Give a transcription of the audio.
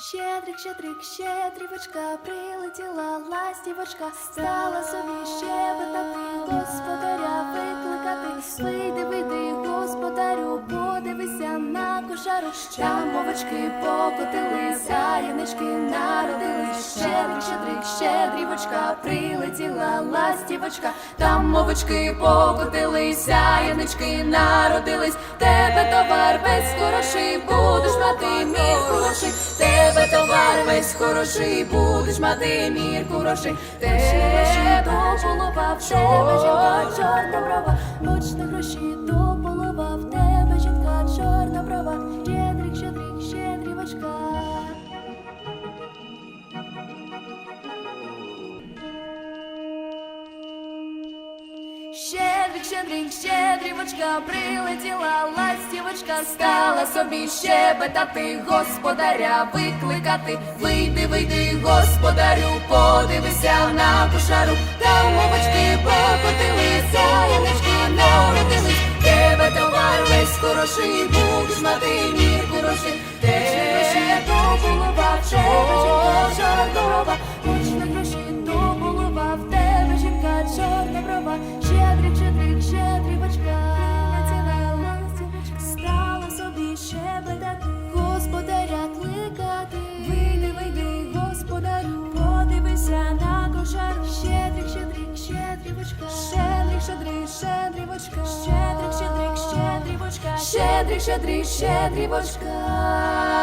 Щедрик, щедрик, щедрівочка, прилетіла ластівочка, стала собі щебетати, господаря викликати. Вийди, вийди, господарю, подивися на кошару. Там мовочки покотилися, янички народились. Щедрик, щедрик, щедрівочка, прилетіла ластівочка, там мовочки покотилися, янички народились. Тебе товар весь хороший, будеш мати мір хороший. Товар весь хороший, будеш мати мір хороший. Тебе до полова, в тебе жінка чорна брова, Ночна гроші до Щедрик, щедрівочка, прилетіла ластівочка, стала собі щебетати, господаря викликати. Вийди, вийди, господарю, подивися на кошару, там мовочки покотилися, янички народились. Тебе товар весь хороший, будеш мати мір хороший. Тебе щедрівочка, щедрик, щедрик, щедрівочка, щедрик, щедрик, щедрівочка.